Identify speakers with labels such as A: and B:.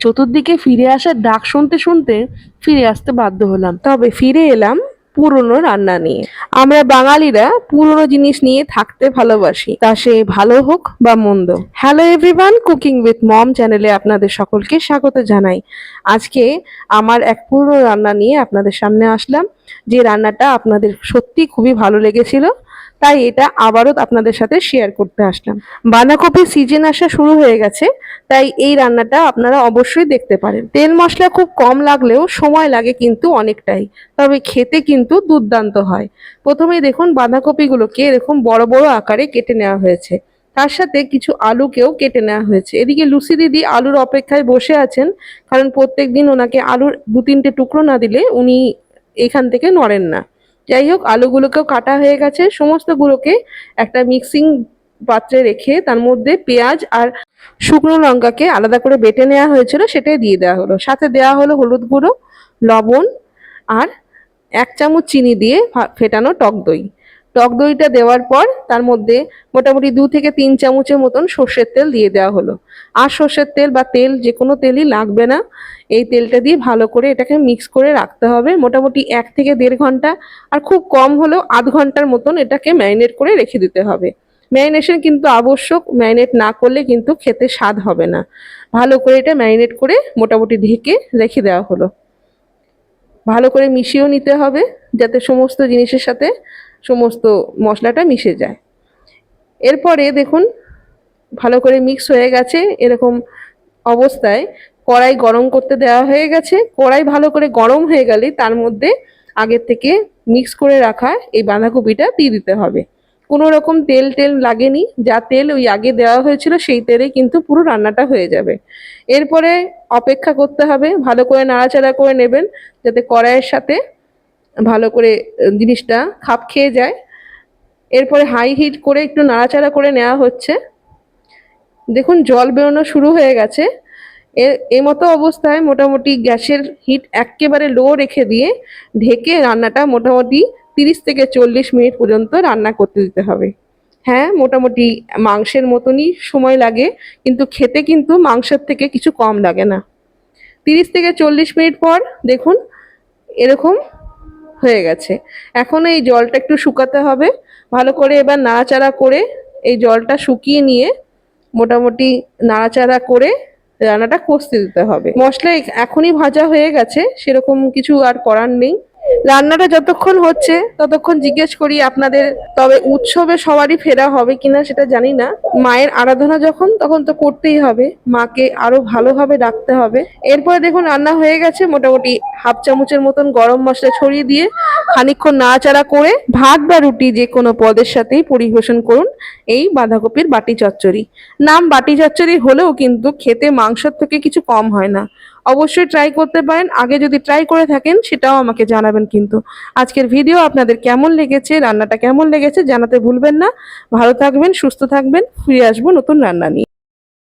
A: চতুর্দিকে ফিরে আসার ডাক শুনতে শুনতে ফিরে আসতে বাধ্য হলাম। তবে ফিরে এলাম পুরনো রান্না নিয়ে। আমরা বাঙালিরা পুরনো জিনিস নিয়ে থাকতে ভালোবাসি। তা সে ভালো হোক বা মন্দ। Hello everyone cooking with mom চ্যানেলে আপনাদের সকলকে স্বাগত জানাই। আজকে আমার এক পুরনো রান্না নিয়ে আপনাদের সামনে আসলাম। যে রান্নাটা আপনাদের সত্যি খুবই ভালো লেগেছিল। তাই এটা আবারও আপনাদের সাথে শেয়ার করতে আসলাম। বাঁধাকপির সিজন আসা শুরু হয়ে গেছে, তাই এই রান্নাটা আপনারা অবশ্যই দেখতে পারেন। তেল মশলা খুব কম লাগলেও সময় লাগে কিন্তু অনেকটাই, তবে খেতে কিন্তু দুর্দান্ত হয়। প্রথমেই দেখুন বাঁধাকপিগুলোকে এরকম বড় বড় আকারে কেটে নেওয়া হয়েছে। তার সাথে কিছু আলুকেও কেটে নেওয়া হয়েছে। এদিকে লুসি দিদি আলুর অপেক্ষায় বসে আছেন, কারণ প্রত্যেক দিন ওনাকে আলুর দু তিনটে টুকরো না দিলে উনি এখান থেকে নড়েন না। যাই হোক, আলুগুলোকেও কাটা হয়ে গেছে। সমস্ত সমস্তগুলোকে একটা মিক্সিং পাত্রে রেখে তার মধ্যে পেঁয়াজ আর শুকনো লঙ্কাকে আলাদা করে বেটে নেওয়া হয়েছিল, সেটাই দিয়ে দেওয়া হলো। সাথে দেওয়া হলো হলুদ গুঁড়ো, লবণ আর এক চামচ চিনি দিয়ে ফেটানো টক দই। টক দইটা দেওয়ার পর তার মধ্যে মোটামুটি দু থেকে তিন চামচের মতন সর্ষের তেল দিয়ে দেওয়া হলো। আর সর্ষের তেল বা তেল যে কোনো তেলই লাগবে না। এই তেলটা দিয়ে ভালো করে এটাকে মিক্স করে রাখতে হবে। মোটামুটি এক থেকে দেড় ঘণ্টা আর খুব কম হলেও আধ ঘণ্টার মতন এটাকে ম্যারিনেট করে রেখে দিতে হবে। ম্যারিনেশন কিন্তু আবশ্যক ম্যারিনেট না করলে কিন্তু খেতে স্বাদ হবে না। ভালো করে এটা ম্যারিনেট করে মোটামুটি ঢেকে রেখে দেওয়া হলো। ভালো করে মিশিয়েও নিতে হবে, যাতে সমস্ত জিনিসের সাথে সমস্ত মশলাটা মিশে যায়। এরপরে দেখুন, ভালো করে মিক্স হয়ে গেছে এরকম অবস্থায়। কড়াই গরম করতে দেওয়া হয়ে গেছে। কড়াই ভালো করে গরম হয়ে গেলে তার মধ্যে আগের থেকে মিক্স করে রাখা এই বাঁধাকপিটা দিয়ে দিতে হবে। কোনো রকম তেল টেল লাগেনি। যা তেল ওই আগে দেওয়া হয়েছিল সেই তেলে কিন্তু পুরো রান্নাটা হয়ে যাবে। এরপরে অপেক্ষা করতে হবে। ভালো করে নাড়াচাড়া করে নেবেন যাতে কড়াইয়ের সাথে ভালো করে জিনিসটা খাপ খেয়ে যায়। এরপরে হাই হিট করে একটু নাড়াচাড়া করে নেওয়া হচ্ছে। দেখুন, জল বেরোনো শুরু হয়ে গেছে। এ- মতো অবস্থায় মোটামুটি গ্যাসের হিট একেবারে লো রেখে দিয়ে ঢেকে রান্নাটা মোটামুটি তিরিশ থেকে চল্লিশ মিনিট পর্যন্ত রান্না করতে দিতে হবে। হ্যাঁ মোটামুটি মাংসের মতনই সময় লাগে, কিন্তু খেতে কিন্তু মাংসের থেকে কিছু কম লাগে না। তিরিশ থেকে চল্লিশ মিনিট পর দেখুন, এরকম হয়ে গেছে। এখন এই জলটা একটু শুকাতে হবে। ভালো করে এবার নাড়াচাড়া করে এই জলটা শুকিয়ে নিয়ে মোটামুটি নাড়াচাড়া করে রান্নাটা কষতে দিতে হবে। মশলা এখনই ভাজা হয়ে গেছে, সেরকম কিছু আর করার নেই। রান্নাটা যতক্ষণ হচ্ছে, ততক্ষণ জিজ্ঞেস করি আপনাদের, তবে উৎসবে সবারই ফেরা হবে কিনা সেটা জানি না। মায়ের আরাধনা যখন, তখন তো করতেই হবে। মাকে আরও ভালোভাবে ডাকতে হবে। এরপরে দেখুন, রান্না হয়ে গেছে মোটামুটি হাফ চামচের মতন গরম মশলা ছড়িয়ে দিয়ে খানিকক্ষণ নাড়াচাড়া করে ভাত বা রুটি যে কোনো পদের সাথেই পরিবেশন করুন। এই বাঁধাকপির বাটি চচ্চড়ি। নাম বাটি চচ্চড়ি হলেও কিন্তু খেতে মাংসের থেকে কিছু কম হয় না। অবশ্যই ট্রাই করতে পারেন। আগে যদি ট্রাই করে থাকেন, সেটাও আমাকে জানাবেন কিন্তু। আজকের ভিডিও আপনাদের কেমন লেগেছে, রান্নাটা কেমন লেগেছে জানাতে ভুলবেন না। ভালো থাকবেন, সুস্থ থাকবেন, ফিরে আসব নতুন রান্না নিয়ে।